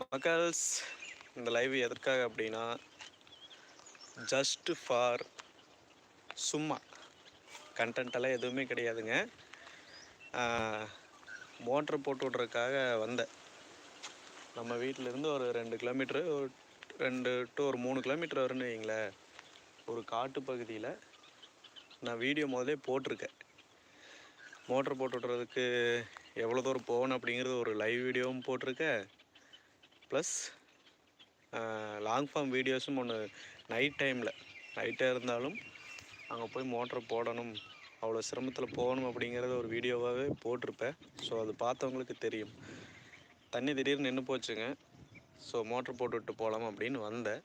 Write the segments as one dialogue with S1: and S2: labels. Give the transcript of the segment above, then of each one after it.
S1: மக்கள்ஸ் இந்த லைவ் எதற்காக அப்படின்னா ஜஸ்ட் ஃபார் சும்மா. கண்டென்ட்டெல்லாம் எதுவுமே கிடையாதுங்க. மோட்ரு போட்டு விட்றதுக்காக வந்தேன். நம்ம வீட்டிலேருந்து ஒரு ரெண்டு கிலோமீட்ரு ரெண்டு டு ஒரு மூணு கிலோமீட்டர் வரும்னு வைங்களேன் ஒரு காட்டு பகுதியில் நான் வீடியோ முதலே போட்டிருக்கேன். மோட்ரு போட்டு விட்றதுக்கு எவ்வளோ தூரம் போகணும் அப்படிங்கிறது ஒரு லைவ் வீடியோவும் போட்டிருக்கேன் ப்ளஸ் லாங் ஃபார்ம் வீடியோஸும் ஒன்று நைட் டைமில் நைட்டாக இருந்தாலும் அங்கே போய் மோட்ரு போடணும். அவ்வளோ சிரமத்தில் போகணும் அப்படிங்கிறத ஒரு வீடியோவாகவே போட்டிருப்பேன். ஸோ அது பார்த்தவங்களுக்கு தெரியும். தண்ணி திடீர்னு நின்று போச்சுங்க. ஸோ மோட்ரு போட்டுவிட்டு போகலாம் அப்படின்னு வந்தேன்.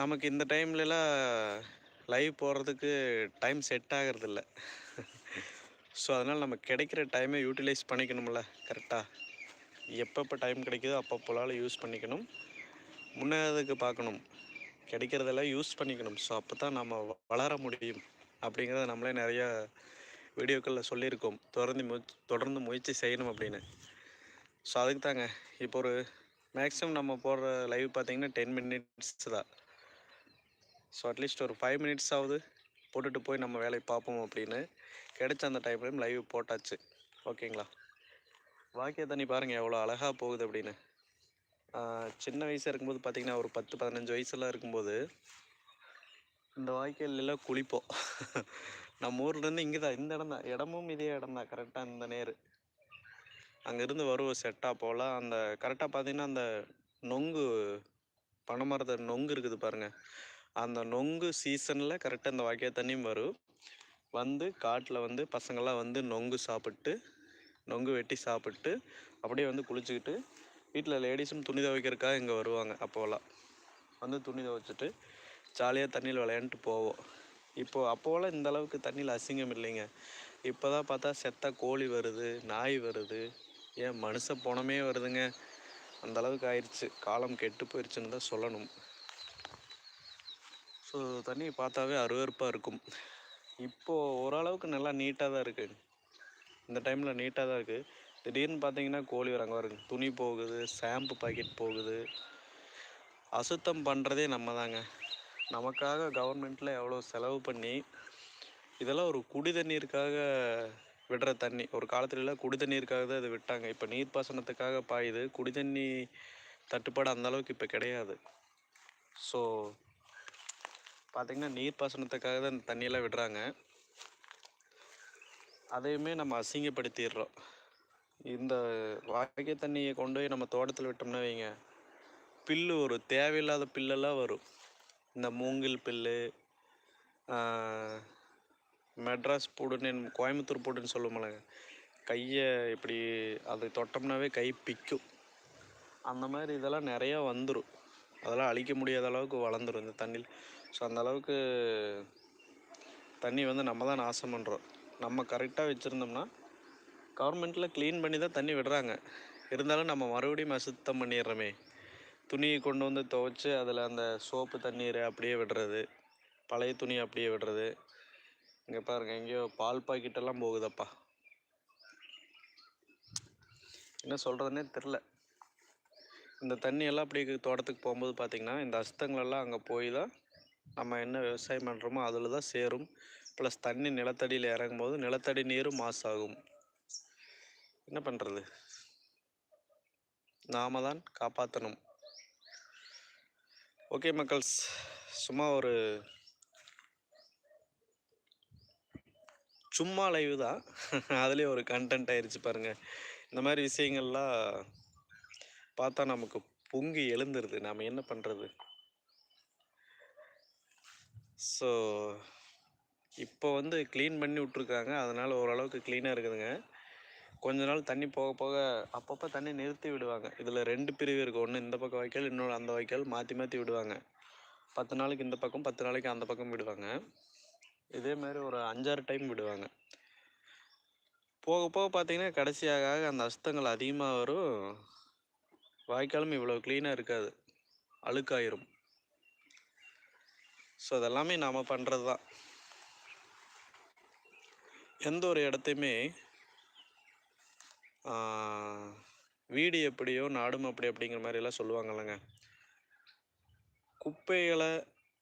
S1: நமக்கு இந்த டைம்லலாம் லைவ் போடுறதுக்கு டைம் செட் ஆகிறதில்ல. ஸோ அதனால் நம்ம கிடைக்கிற டைமை யூட்டிலைஸ் பண்ணிக்கணும்ல கரெக்டாக எப்பப்போ டைம் கிடைக்குதோ அப்பப்போலால் யூஸ் பண்ணிக்கணும். முன்னேறதுக்கு பார்க்கணும். கிடைக்கிறதெல்லாம் யூஸ் பண்ணிக்கணும். ஸோ அப்போ தான் நம்ம வ- வளர முடியும். அப்படிங்கிறத நம்மளே நிறையா வீடியோக்களில் சொல்லியிருக்கோம். தொடர்ந்து மு தொடர்ந்து முயற்சி செய்யணும் அப்படின்னு. ஸோ அதுக்கு தாங்க. இப்போ ஒரு மேக்ஸிமம் நம்ம போடுற லைவ் பார்த்தீங்கன்னா டென் மினிட்ஸ் தான். ஸோ அட்லீஸ்ட் ஒரு ஃபைவ் மினிட்ஸ் ஆகுது போட்டுட்டு போய் நம்ம வேலையை பார்ப்போம் அப்படின்னு. கிடைச்ச அந்த டைம்லையும் லைவ் போட்டாச்சு. ஓகேங்களா வாக்கிய தண்ணி பாருங்கள் எவ்வளோ அழகாக போகுது அப்படின்னு. சின்ன வயசாக இருக்கும்போது பார்த்தீங்கன்னா ஒரு பத்து பதினஞ்சு வயசுலாம் இருக்கும்போது இந்த வாய்க்கால்லாம் குளிப்போம். நம்ம ஊர்லேருந்து இங்கே தான் இந்த இடம் தான். இடமும் இதே இடம் தான் கரெக்டாக இந்த நேர். அங்கேருந்து வருவோம் செட்டாக போகலாம். அந்த கரெக்டாக பார்த்தீங்கன்னா அந்த நொங்கு பனைமரத்தை நொங்கு இருக்குது பாருங்கள் அந்த நொங்கு சீசனில் கரெக்டாக இந்த வாய்க்கால் தண்ணியும் வரும். வந்து காட்டில் வந்து பசங்கள்லாம் வந்து நொங்கு சாப்பிட்டு நொங்கு வெட்டி சாப்பிட்டு அப்படியே வந்து குளிச்சுக்கிட்டு வீட்டில் லேடிஸும் துணி துவைக்கிறதுக்காக இங்கே வருவாங்க அப்போலாம் வந்து துணி துவைச்சிட்டு ஜாலியாக தண்ணியில் விளையாண்டுட்டு போவோம். இப்போது அப்போலாம் இந்த அளவுக்கு தண்ணியில் அசிங்கம் இல்லைங்க. இப்போ தான் பார்த்தா செத்த கோழி வருது நாய் வருது. ஏன் மனுஷ போனமே வருதுங்க. அந்த அளவுக்கு ஆயிடுச்சு காலம் கெட்டு போயிடுச்சுன்னு தான் சொல்லணும். ஸோ தண்ணியை பார்த்தாவே அருவருப்பாக இருக்கும். இப்போது ஓரளவுக்கு நல்லா நீட்டாக தான் இருக்குது இந்த டைமில் நீட்டாக தான் இருக்குது திடீர்னு பார்த்தீங்கன்னா கோழி வராங்க வருங்க துணி போகுது ஷாம்பு பாக்கெட் போகுது. அசுத்தம் பண்ணுறதே நம்ம தாங்க. நமக்காக கவர்மெண்ட்டில் எவ்வளோ செலவு பண்ணி இதெல்லாம் ஒரு குடி தண்ணீருக்காக விடுற தண்ணி. ஒரு காலத்துலலாம் குடி தண்ணீருக்காக தான் இது விட்டாங்க. இப்போ நீர்ப்பாசனத்துக்காக பாயுது. குடி தண்ணி தட்டுப்பாடு அந்த அளவுக்கு இப்போ கிடையாது. ஸோ பார்த்திங்கன்னா நீர்ப்பாசனத்துக்காக தான் இந்த தண்ணியெல்லாம் விடுறாங்க. அதையுமே நம்ம அசிங்கப்படுத்திடுறோம். இந்த வாய்க்கை தண்ணியை கொண்டு போய் நம்ம தோட்டத்தில் விட்டோம்னா வைங்க பில்லு வரும். தேவையில்லாத பில்லெல்லாம் வரும். இந்த மூங்கில் பில்லு மெட்ராஸ் பூடுன்னு கோயம்புத்தூர் பூடுன்னு சொல்லுவோம்லங்க கையை இப்படி அது தொட்டோம்னாவே கை பிக்கும். அந்த மாதிரி இதெல்லாம் நிறையா வந்துடும் அதெல்லாம் அழிக்க முடியாத அளவுக்கு வளர்ந்துடும் இந்த தண்ணியில். ஸோ அந்த அளவுக்கு தண்ணி வந்து நம்ம தான் நாசம் பண்ணுறோம் நம்ம கரெக்டாக வச்சுருந்தோம்னா கவர்மெண்ட்டில் க்ளீன் பண்ணி தான் தண்ணி விடுறாங்க. இருந்தாலும் நம்ம மறுபடியும் அசுத்தம் பண்ணிடுறோமே. துணியை கொண்டு வந்து துவைச்சி அதில் அந்த சோப்பு தண்ணீரை அப்படியே விடுறது பழைய துணி அப்படியே விடுறது. இங்கே பாருங்க எங்கேயோ பால் பாக்கெட்டெல்லாம் போகுதப்பா. என்ன சொல்கிறதுனே தெரில இந்த தண்ணியெல்லாம் அப்படி தோட்டத்துக்கு போகும்போது பார்த்திங்கன்னா இந்த அசுத்தங்களெல்லாம் அங்கே போய் தான் நம்ம என்ன விவசாயம் பண்ணுறோமோ அதில் தான் சேரும். ப்ளஸ் தண்ணி நிலத்தடியில் இறங்கும்போது நிலத்தடி நீரும் மாசாகும் என்ன பண்ணுறது நாம தான் காப்பாற்றணும் ஓகே மக்கள்ஸ் சும்மா ஒரு சும்மா லைவ் தான். அதுலேயே ஒரு கண்டென்ட் ஆயிடுச்சு பாருங்கள் இந்த மாதிரி விஷயங்கள்லாம் பார்த்தா நமக்கு பொங்கி எழுந்துருது. நாம் என்ன பண்ணுறது ஸோ இப்போ வந்து க்ளீன் பண்ணி விட்ருக்காங்க அதனால் ஓரளவுக்கு க்ளீனாக இருக்குதுங்க. கொஞ்ச நாள் தண்ணி போக போக அப்பப்போ தண்ணி நிறுத்தி விடுவாங்க. இதில் ரெண்டு பிரிவு இருக்குது ஒன்று இந்த பக்கம் வாய்க்கால் இன்னொன்று அந்த வாய்க்கால் மாற்றி மாற்றி விடுவாங்க. பத்து நாளைக்கு இந்த பக்கம் பத்து நாளைக்கு அந்த பக்கம் விடுவாங்க. இதே மாதிரி ஒரு அஞ்சாறு டைம் விடுவாங்க. போக போக பார்த்திங்கன்னா கடைசியாக ஆக அந்த அசுத்தங்கள் அதிகமாக வரும். வாய்க்காலும் இவ்வளோ க்ளீனாக இருக்காது. அழுக்காயிரும். ஸோ அதெல்லாமே நாம் பண்ணுறது தான் எந்த ஒரு இடத்தையுமே வீடு எப்படியோ நாடும் அப்படி அப்படிங்கிற மாதிரிலாம் சொல்லுவாங்கல்லங்க. குப்பைகளை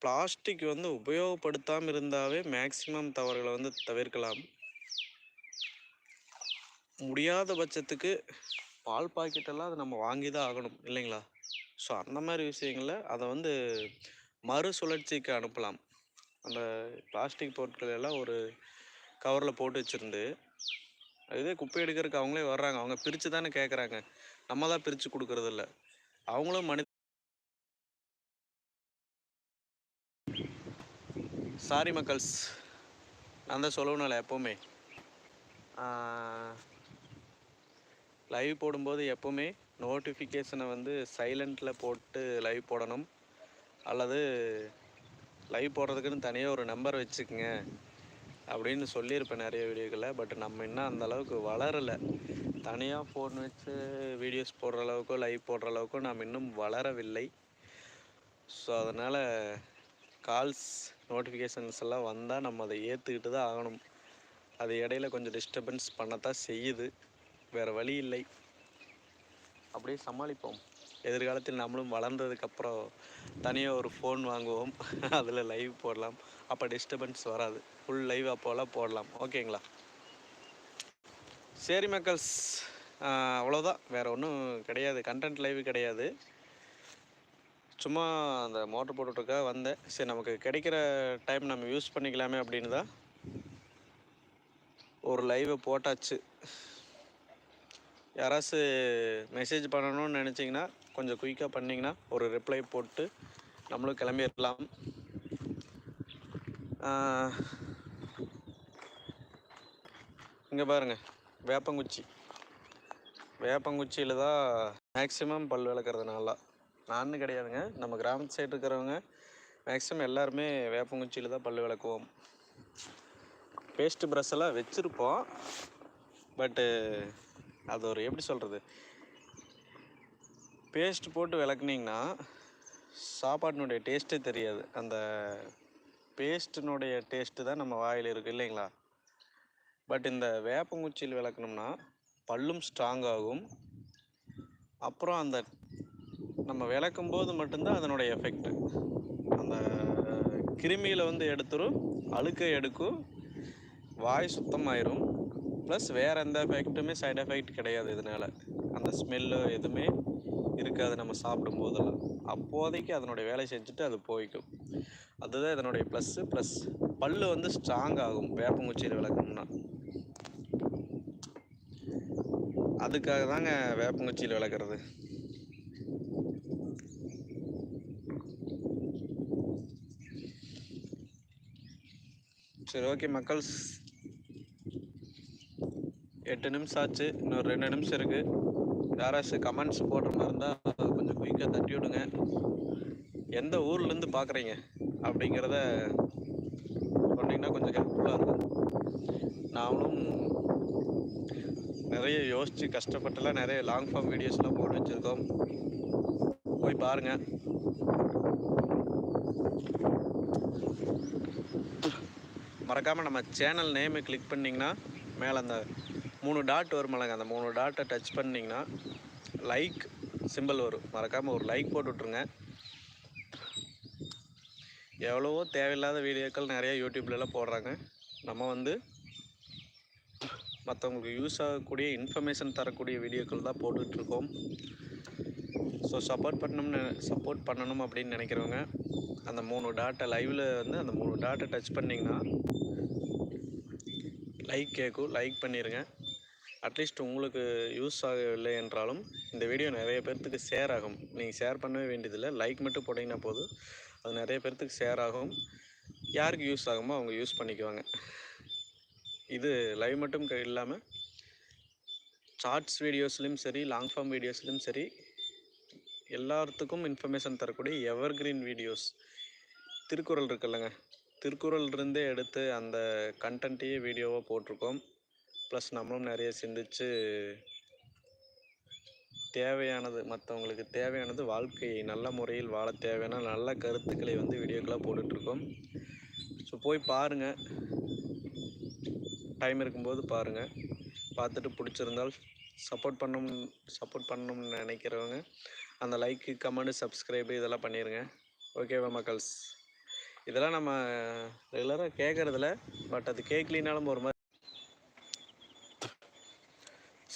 S1: பிளாஸ்டிக் வந்து உபயோகப்படுத்தாமல் இருந்தாவே மேக்சிமம் தவறுகளை வந்து தவிர்க்கலாம். முடியாத பட்சத்துக்கு பால் பாக்கெட்டெல்லாம் அதை நம்ம வாங்கி தான் ஆகணும் இல்லைங்களா? ஸோ அந்த மாதிரி விஷயங்களில் அதை வந்து மறுசுழற்சிக்கு அனுப்பலாம். அந்த பிளாஸ்டிக் பொருட்கள் எல்லாம் ஒரு கவரில் போட்டு வச்சுருந்து இதே குப்பை எடுக்கிறதுக்கு அவங்களே வர்றாங்க. அவங்க பிரித்து தானே கேட்குறாங்க நம்ம தான் பிரித்து கொடுக்குறதில்ல அவங்களும் மனி சாரி மக்கள்ஸ். நான் தான் சொல்லணும்ல எப்போவுமே. லைவ் போடும்போது எப்போவுமே நோட்டிஃபிகேஷனை வந்து சைலண்ட்டில் போட்டு லைவ் போடணும். அல்லது லைவ் போடுறதுக்குன்னு தனியாக ஒரு நம்பர் வச்சுக்கோங்க அப்படின்னு சொல்லியிருப்பேன் நிறைய வீடியோக்களில். பட் நம்ம இன்னும் அந்த அளவுக்கு வளரலை. தனியாக ஃபோன் வச்சு வீடியோஸ் போடுற அளவுக்கோ லைவ் போடுற அளவுக்கோ நாம் இன்னும் வளரவில்லை. ஸோ அதனால் கால்ஸ் நோட்டிஃபிகேஷன்ஸ் எல்லாம் வந்தால் நம்ம அதை ஏற்றுக்கிட்டு தான் ஆகணும். அது இடையில கொஞ்சம் டிஸ்டர்பன்ஸ் பண்ணத்தான் செய்யுது. வேறு வழி இல்லை. அப்படியே சமாளிப்போம். எதிர்காலத்தில் நம்மளும் வளர்ந்ததுக்கப்புறம் தனியாக ஒரு ஃபோன் வாங்குவோம். அதில் லைவ் போடலாம். அப்போ டிஸ்டர்பன்ஸ் வராது. ஃபுல் லைவ் அப்போலாம் போடலாம். ஓகேங்களா சரி மக்கள்ஸ். அவ்வளோதான் வேறு ஒன்றும் கிடையாது. கண்டென்ட் லைவ் கிடையாது. சும்மா அந்த மோட்டர் போட்டுட்ருக்கா வந்தேன். சரி நமக்கு கிடைக்கிற டைம் நம்ம யூஸ் பண்ணிக்கலாமே அப்படின்னு தான் ஒரு லைவை போட்டாச்சு. யாராச்சும் மெசேஜ் பண்ணணும்னு நினச்சிங்கன்னா கொஞ்சம் குயிக்காக பண்ணிங்கன்னா ஒரு ரிப்ளை போட்டு நம்மளும் கிளம்பிடலாம் இங்கே பாருங்கள் வேப்பங்குச்சி. வேப்பங்குச்சியில் தான் மேக்ஸிமம் பல் விளக்குறதுனால நான் கிடையாதுங்க நம்ம கிராமத்து சைடு இருக்கிறவங்க மேக்ஸிமம் எல்லாருமே வேப்பங்குச்சியில் தான் பல் விளக்குவோம். பேஸ்ட்டு ப்ரஷ் எல்லாம் வச்சுருப்போம் பட்டு அது ஒரு எப்படி சொல்கிறது பேஸ்ட் போட்டு விளக்குனீங்கன்னா சாப்பாட்டினுடைய டேஸ்ட்டே தெரியாது. அந்த பேஸ்ட்டினுடைய டேஸ்ட்டு தான் நம்ம வாயில் இருக்குது இல்லைங்களா? பட் இந்த வேப்பங்குச்சியில் விளக்குனோம்னா பல்லும் ஸ்ட்ராங் ஆகும். அப்புறம் அந்த நம்ம விளக்கும் போது மட்டும்தான் அதனுடைய எஃபெக்ட் அந்த கிருமியில் வந்து எடுத்துரும் அழுக்கை எடுக்கும் வாய் சுத்தமாயிரும். ப்ளஸ் வேறு எந்த எஃபெக்ட்டுமே சைட் எஃபெக்ட் கிடையாது இதனால். அந்த ஸ்மெல்லு எதுவுமே இருக்காது நம்ம சாப்பிடும் போதெல்லாம் அப்போதைக்கு அதனுடைய வேலை செஞ்சுட்டு அது போய்க்கும். அதுதான் இதனுடைய ப்ளஸ்ஸு ப்ளஸ் பல் வந்து ஸ்ட்ராங் ஆகும். வேப்பங்குச்சியில் விளக்கணும்னா. அதுக்காக தாங்க வேப்பங்குச்சியில் விளக்குறது. சரி ஓகே மக்கள்ஸ் எட்டு நிமிஷம் ஆச்சு இன்னொரு ரெண்டு நிமிஷம் இருக்குது யாராச்சும் கமெண்ட்ஸ் போடுற மாதிரி இருந்தால் கொஞ்சம் குயிக்காக தட்டி விடுங்க. எந்த ஊர்லேருந்து பார்க்குறீங்க அப்படிங்கிறத சொன்னீங்கன்னா கொஞ்சம் ஹெல்ப்ஃபுல்லாக இருக்கும். நாமளும் நிறைய யோசித்து கஷ்டப்பட்டுலாம் நிறைய லாங் ஃபார்ம் வீடியோஸ்லாம் போட்டு வச்சுருக்கோம். போய் பாருங்கள் மறக்காமல் நம்ம சேனல் நேமை கிளிக் பண்ணிங்கன்னா மேலே அந்த மூணு டாட் வருமில்லங்க அந்த மூணு டாட்டை டச் பண்ணிங்கன்னா லைக் சிம்பிள் வரும். மறக்காமல் ஒரு லைக் போட்டு விட்ருங்க எவ்வளவோ தேவையில்லாத வீடியோக்கள் நிறையா யூடியூப்லலாம் போடுறாங்க. நம்ம வந்து மற்றவங்களுக்கு யூஸ் ஆகக்கூடிய இன்ஃபர்மேஷன் தரக்கூடிய வீடியோக்கள் தான் போட்டுட்ருக்கோம். ஸோ சப்போர்ட் பண்ணணும்னு சப்போர்ட் பண்ணணும் அப்படின்னு நினைக்கிறவங்க அந்த மூணு டாட்டை லைவில் வந்து அந்த மூணு டாட்டை டச் பண்ணிங்கன்னா லைக் கேட்கும் லைக் பண்ணிடுங்க அட்லீஸ்ட் உங்களுக்கு யூஸ் ஆகவில்லை என்றாலும் இந்த வீடியோ நிறைய பேர்த்துக்கு ஷேர் ஆகும். நீங்கள் ஷேர் பண்ணவே வேண்டியதில்லை. லைக் மட்டும் போட்டிங்கன்னா போதும். அது நிறைய பேர்த்துக்கு ஷேர் ஆகும். யாருக்கு யூஸ் ஆகுமோ அவங்க யூஸ் பண்ணிக்குவாங்க. இது லைவ் மட்டும் இல்லாமல் ஷார்ட்ஸ் வீடியோஸ்லேயும் சரி லாங் ஃபார்ம் வீடியோஸ்லேயும் சரி எல்லாத்துக்கும் இன்ஃபர்மேஷன் தரக்கூடிய எவர் கிரீன் வீடியோஸ் திருக்குறள் இருக்குல்லங்க. திருக்குறள் இருந்தே எடுத்து அந்த கண்டென்ட்டையே வீடியோவாக போட்டிருக்கோம். ப்ளஸ் நம்மளும் நிறைய சிந்திச்சு தேவையானது மற்றவங்களுக்கு தேவையானது வாழ்க்கையை நல்ல முறையில் வாழ தேவையான நல்ல கருத்துக்களை வந்து வீடியோக்களாக போட்டுட்ருக்கோம். ஸோ போய் பாருங்கள் டைம் இருக்கும்போது பாருங்கள் பார்த்துட்டு பிடிச்சிருந்தால் சப்போர்ட் பண்ணணும் சப்போர்ட் பண்ணணும்னு நினைக்கிறவங்க அந்த லைக்கு கமெண்ட் சப்ஸ்கிரைபு இதெல்லாம் பண்ணிடுங்க ஓகேவா மக்கள்ஸ்? இதெல்லாம் நம்ம ரெகுலராக கேட்குறதில்ல பட் அது கேட்கலினாலும் ஒரு மாதிரி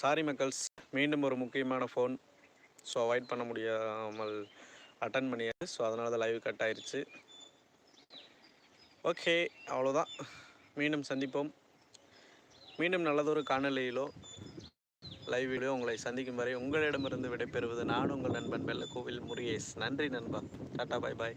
S1: சாரி மக்கள்ஸ் மீண்டும் ஒரு முக்கியமான ஃபோன் ஸோ அவாய்ட் பண்ண முடியாமல் அட்டன் பண்ணியாச்சு. ஸோ அதனால தான் லைவ் கட் ஆயிடுச்சு ஓகே அவ்வளோதான் மீண்டும் சந்திப்போம். மீண்டும் நல்லதொரு காணொலியிலோ லைவிலோ உங்களை சந்திக்கும் வரை உங்களிடமிருந்து விடைபெறுவது நான் உங்கள் நண்பன் வெள்ளக்கோவில் முருகேஷ். நன்றி நண்பா. டாட்டா பாய் பாய்